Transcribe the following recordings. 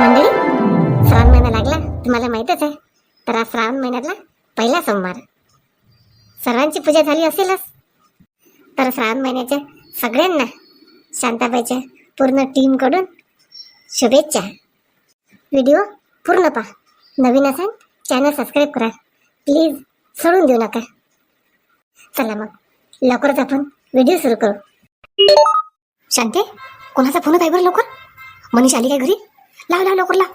मंडळी श्रावण महिना लागला तुम्हाला माहीतच आहे. तर आज श्रावण महिन्यातला पहिला सोमवार. सर्वांची पूजा झाली असेलच. तर श्रावण महिन्याच्या सगळ्यांना शांताबाईच्या पूर्ण टीमकडून शुभेच्छा. व्हिडिओ पूर्ण पहा. नवीन असाल चॅनल सबस्क्राईब करा. प्लीज सोडून देऊ नका. चला मग लवकरच आपण व्हिडिओ सुरू करू. शांते कोणाचा फोन आहे बरं लवकर? मनीष आली काय घरी? लाव लाव लवकर लाव.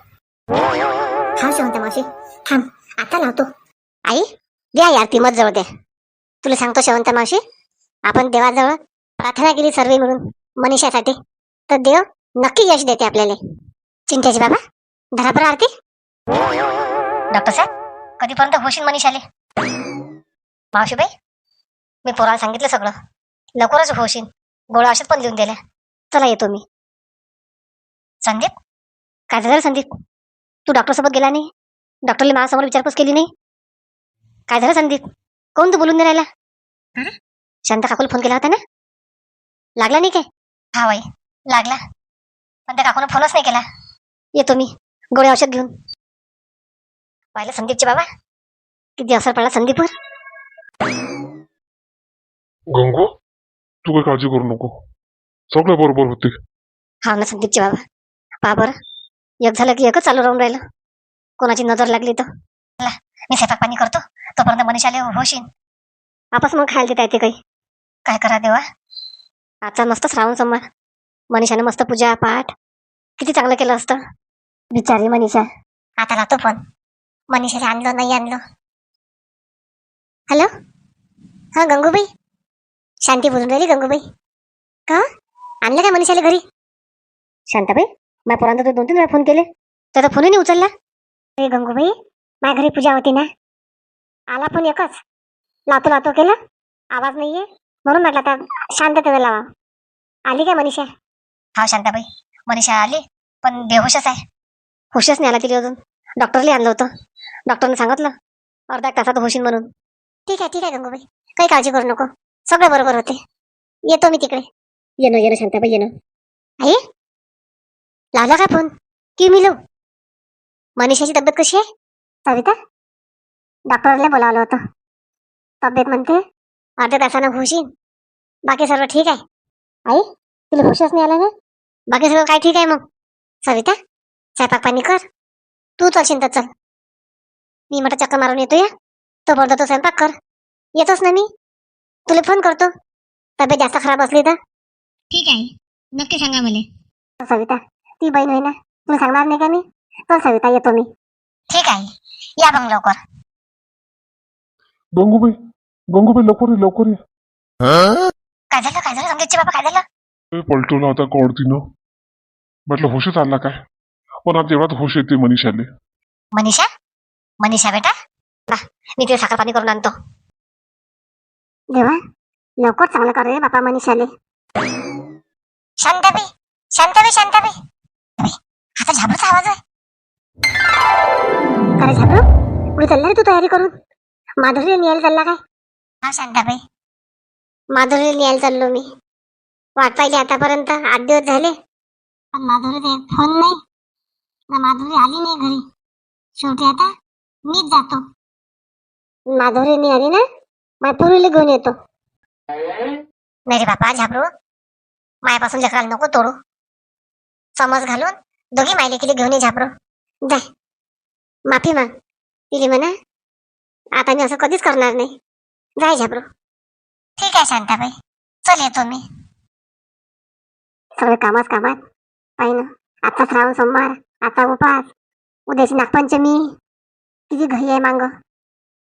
हा शेवंता मावशी. थांब आता लावतो. आई द्या यार ती मत जवळ द्या तुला सांगतो शेवंता मावशी. आपण देवाजवळ प्रार्थना केली सर्व मिळून मनीषासाठी. तर देव नक्की यश देते आपल्याला. चिंत्याची बाबा धरा बरं आरती. डॉक्टर साहेब कधीपर्यंत होशील मनीष आले मावशीबाई मी पोराला सांगितलं सगळं. लवकरच होशील. गोळ्या औषध पण लिहून दिल्या. चला येतो मी. संदीप काय झालं संदीप? तू डॉक्टर सोबत गेला नाही? डॉक्टरने माझ्यासमोर विचारपूस केली नाही? काय झालं संदीप? कोण तू बोलून नाही राहिला? शांत काकूला फोन केला होता ना? लागला नाही काय? हा बाई लागला. पण त्या काकूने फोनच नाही केला. येतो मी गोळ्या औषध घेऊन. पाहिलं संदीपचे बाबा? किती असर पडला संदीपवर. गंगू तू काही काळजी करू नको. सगळं बरोबर होते. हा ना संदीपचे बाबा. पहा बरं. एक झालं की एकच चालू राहून राहिलं. कोणाची नजर लागली तर? मी स्वयंपाक पाणी करतो. तोपर्यंत मनीषाले होशीन आपस मग खायला देता येते काही. काय करा देवा? आजचा मस्त श्रावण सोमवार. मनीषाने मस्त पूजा पाठ. किती चांगलं केलं असतं. बिचारी मनीषा. आता राहतो पण मनीषाला आणलं नाही आणलं. हॅलो हा गंगूबाई. शांती बोलून राहिली गंगूबाई. का? आणलं काय मनीषाला घरी? शांताबाई? माझ्या पोरांना तर दोन तीन वेळा फोन केले. त्याचा फोनही नाही उचलला. अरे गंगूबाई माझ्या घरी पूजा होती ना. आला पण एकच. लावतो लावतो केलं. आवाज नाहीये. म्हणून म्हटलं आता शांततेने लावा. आली काय मनीषा? हा शांताबाई. मनीषा आली पण बेहोशच आहे. होशच नाही आला तिला अजून. डॉक्टरला आणलं होतं. डॉक्टरने सांगितलं अर्धा एक तासात होशील म्हणून. ठीक आहे ठीक आहे गंगूबाई. काही काळजी करू नको. सगळं बरोबर होते. येतो मी तिकडे. येणं येणं शांताबाई येणं आई? लावला का फोन? की मी लावू मनीषाची तब्येत कशी आहे? सविता? डॉक्टरला बोलावलं होतं. तब्येत म्हणते? अर्ध्या तासानं होशील बाकी सर्व ठीक आहे? आई तुला होशच नाही आला ना बाकी सगळं काय ठीक आहे मग? सविता स्वयंपाक पाणी कर. तू चलशील तर चल. मी म्हटलं चक्कर मारून येतो या तोपर्यंत तो स्वयंपाक कर. येतोच ना मी? तुला फोन करतो. तब्येत जास्त खराब असली तर? ठीक आहे. नक्की सांगा मला. सविता ती बहीण होई ना तुला सांगणार नाही का मी? चल सविता येतो मी. ठीक आहे या मग लवकर. गंगूबाई गंगूबाई लवकर ये लवकर ये. काय झालं काय झालं संगीतचे बाबा काय झालं ए, पलटवला आता कवडतीनं. म्हटलं होशच आला काय? पण आता एवढाच होश येते मनीषाले. मनीषा? मनीषा बेटा? बा मी ते साखर पाणी करून आणतो. देवा लवकर चांगलं कर रे बापा मनीषाले. शांताबाई शांताबाई शांताबाई. आता झाबरूचा आवाज आहे. अरे झाबरू कुठे चालला रे तू तयारी करून? माधुरीला न्यायला चालला काय? हा शांताबाई माधुरीला न्यायला चाललो मी. वाट पाहिली आतापर्यंत आठ दिवस झाले. पण माधुरी फोन नाही. ना माधुरी आली नाही घरी. शेवटी आता मीच जातो. माधुरीने आली ना? माधुरीला घेऊन येतो. नाही रे बापा झाबरू. मायापासून लेकराला नको तोडू. समज घालून दोघी मायले केली घेऊन ये झाबरू जाय. माफी माग. तिले म्हणा आता मी असं कधीच करणार नाही. जाय झाबरू ठीक आहे शांताबाई. चल येतो मी. सगळे कामात कामात. पाहिजे ना आता श्रावण सोमवार आता उपास उद्याची नागपंचमी. किती घाई आहे मांग.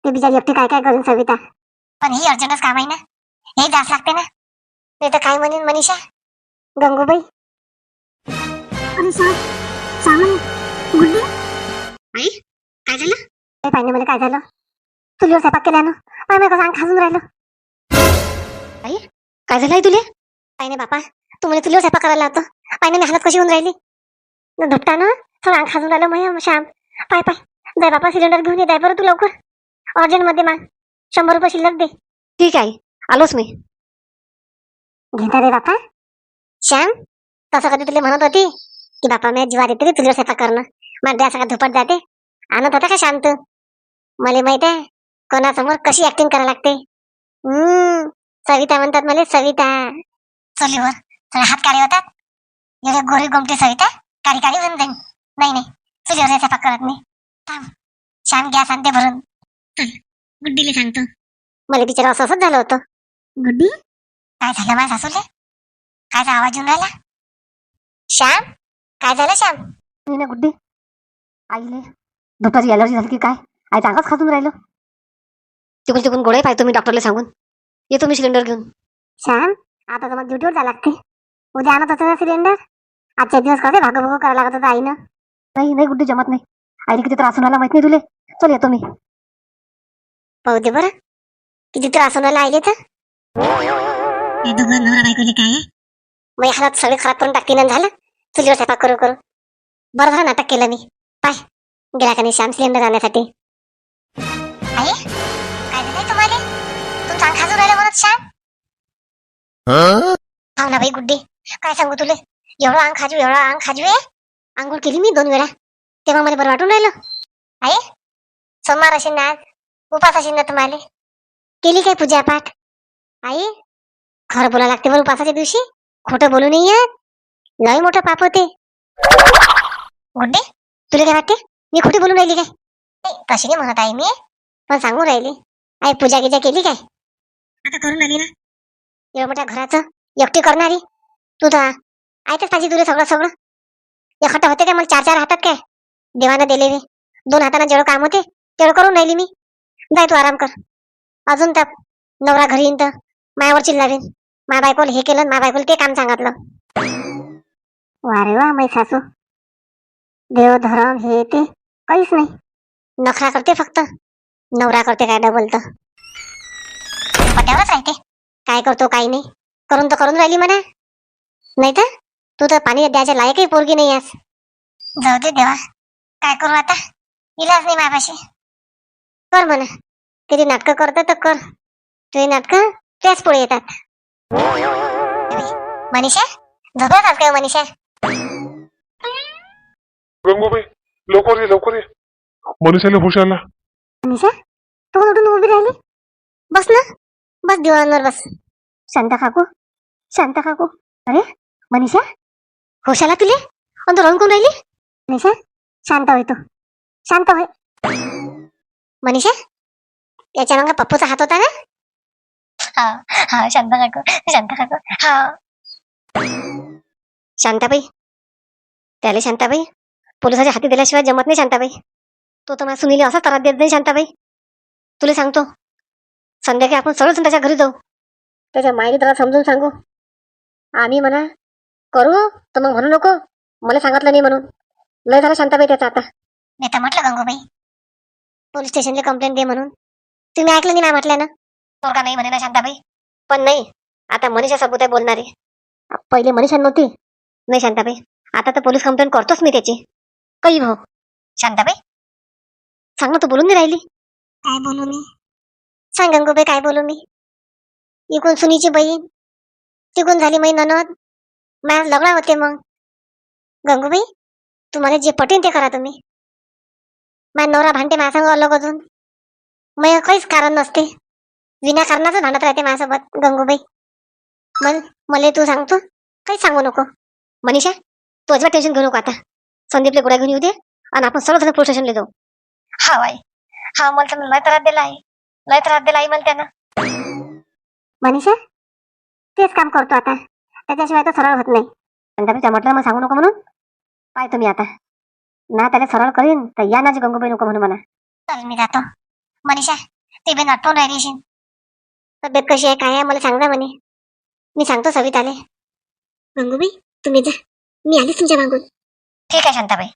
ते बिचारी एकटी काय काय करून सविता. पण ही अर्जंटच काम आहे ना. हे जास लागते ना. नाही तर काय म्हणेन मनीषा? गंगूबाई? आई काय झालं? ते पाहिजे मला काय झालं? तुला स्वयंपाक केला ना. मला कसं अंग खाजून राहिलं. आई काय झालं आई तुला? काय नाही बापा तू मला तुला स्वयंपाक करायला होतं पाहिजे मी हालत कशी होऊन राहिली? धुपटा ना थोडं अंग खाजून राहिलं मग श्याम. पाय पाय. जाय बापा सिलेंडर घेऊन ये जाय बरं तू लवकर. अर्जंटमध्ये माग. शंभर रुपये शिल्लक दे. ठीक आहे आलोच मी. घेता रे बापा. श्याम तसं कधी तुला म्हणत होती? की बापा मी जीवार येते रे चुलीवर स्वयंपाक करणं. मग द्या सगळा धुपट जाते. आणत होता का शांत? मला माहीत आहे कोणासमोर कशी ऍक्टिंग करायला लागते? हम्म सविता म्हणतात मला सविता. चुलीवर थोडे हात काळे होतात. एवढे गोरी गोमटी सविता. काळी काळी होऊन जाईन नाही नाही चुलीवर स्वयंपाक करत नाही. थांब श्याम गॅस आणते भरून. गुड्डीला सांगतो. मला तिच्यावर असं असंच झालं होतं. गुड्डी? काय झालं माझ्या सासूले? कायचा आवाज येऊन राहिला. श्याम काय झालं श्याम? नाही ना गुड्डी. आईले. दुपारी अलर्जी झाली की काय? आई चांगलाच खातून राहिलो. तिकडून तिकडून गोळे पाहिजे तुम्ही डॉक्टरला सांगून. येतो मी सिलेंडर घेऊन. श्याम आता तर मग ड्युटीवर जायला लागते. उद्या आणत होतं सिलेंडर आजच्या दिवस कसे भागो भागो करायला लागत होतं आईनं? नाही नाही गुड्डी जमत नाही. आईला किती त्रास होणार माहीत नाही तुले. चल येतो मी. पाहू दे बरं. किती त्रास होण्याला आले तर. दोघं नवरा बायकोले काय? मग हातात सगळे खराब करून टाकते ना झालं? चुलीवर स्वयंपाक करू करू. बरं झालं नाटक केलं मी. पाय. गेला का नाही श्याम सिलेंडर आणण्यासाठी आई काय झालंय तुम्हाला? तुमचं अंग खाजून राहिलं म्हणत श्याम? हो? ना बाई गुड्डी काय सांगू तुले? एवढं अंग खाजू एवढं अंग खाजू आहे आंघोळ केली मी दोन वेळा. तेव्हा मला बरं वाटून राहिलं. आई सोमवार असेल ना आज? उपास असेल ना तुम्हाला? केली काय पूजा पाठ आई खरं बोला लागते बरं उपासाच्या दिवशी? खोटं बोलू नाही येत. लय मोठं पाप होते. गुड्डे तुला काय वाटते? मी खोटी बोलून राहिली काय? कशी तशी नाही म्हणत आहे मी. पण सांगून राहिली. आई पूजा गिजा केली काय? आता करून आली ना. एवढं मोठ्या घराचं एकटी करणारी. तू तर ऐकच पाहिजे तुला सगळं सगळं. एकटं होते काय मला चार चार हातात काय? देवानं दिले मी दोन हातानं जेवढं काम होते तेवढं करून राहिली मी. जाय तू आराम कर. अजून तर नवरा घरी येईन तर मायावर चिल्लावीन. मा बायकोला हे केलं मा बायकोला ते काम सांगितलं. वारे वा मै सासू. देव धरम हे ते काहीच नाही. नखरा करते फक्त. नवरा करते काय डबल तर. पट्यावरच राहते. काय करतो काही नाही. करून तर करून राहिली म्हणा. नाही तर तू तर पाणी द्यायच्या लायकही पोरगी नाही आज. जाऊ दे देवा. काय करू आता? इलाज नाही माझ्यापाशी कर म्हणा. किती नाटकं करतं तर कर. तुझे नाटकं त्याच पुढे येतात. मनीषा? झोपत आज काय मनीषा? गंगूबाई लवकर ये लवकर ये. मनीषाला हुश आला. मनीषा तू उठून उभी राहिली? बस ना. बस दिवाणवर बस. शांता काकू शांता काकू अरे मनीषा होश आला तुले? आणि तू रंग राहिली? मनीषा शांत होय तू. शांत होय. मनीषा याच्या रंगा पप्पूचा हात होता ना? हा हा शांता काकू शांता काकू हा. शांताबाई. त्याला शांताबाई. पोलिसाच्या हाती दिल्याशिवाय जमत नाही शांताबाई. तो तर माझ्या सुनील असा त्रास देत नाही शांताबाई. तुला सांगतो. संध्याकाळी आपण सगळेच त्याच्या घरी जाऊ. त्याच्या माईने त्याला समजून सांगू. आम्ही म्हणा करू? तर मग म्हणू नको. मला सांगितलं नाही म्हणून. लय झालं शांताबाई त्याचा आता. मी तर म्हटलं गंगूबाई पोलीस स्टेशनला कंप्लेंट दे म्हणून. तुम्ही ऐकलं नाही ना म्हटलं ना? पोरगा नाही म्हणे ना शांताबाई. पण नाही. आता मनीषा सबूत आहे बोलणारी. पहिले मनीषा नव्हती. नाही शांताबाई. आता तर पोलीस कंप्लेंट करतोच मी त्याची. काही भाऊ? शांताबाई? सांग ना तू बोलून नाही राहिली? काय बोलू मी? सांग गंगूबाई काय बोलू मी? इकून सुनीची बहीण तिकून झाली मै ननद. माझ्या लग्न होते मग. गंगूबाई तुम्हाला जे पटेन ते करा तुम्ही. माझा नवरा भांडते माझ्या संग अलग अजून. मग काहीच कारण नसते. विनाकारणाचं भांडत राहते माझ्यासोबत गंगूबाई. मग मला तू सांगतो काहीच सांगू नको. मनीषा तू अजिबात टेन्शन घेऊ नको आता. संदीपला गोळ्या घेऊन येऊ दे आणि आपण सर्व जण पोलीस स्टेशनला जाऊ. हा बाई. हा मला तर लय त्रास दिला आहे लय त्रास दिला आहे मला त्यानं. मनीषा तेच काम करतो आता. त्याच्याशिवाय तर सरळ होत नाही. संध्याकाळी म्हटलं मग सांगू नको म्हणून. पाय तुम्ही आता. ना त्याला सरळ करीन तर या ना गंगूबाई नको म्हणून म्हणा चल मी जातो. मनीषा ते बी नाटपून राहिली. तब्येत कशी आहे काय आहे मला सांग ना म्हणे मी सांगतो सविताले. गंगूबाई तुम्ही जा. मी आलीच तुमच्या मागून. ठीक आहे शांताबाई.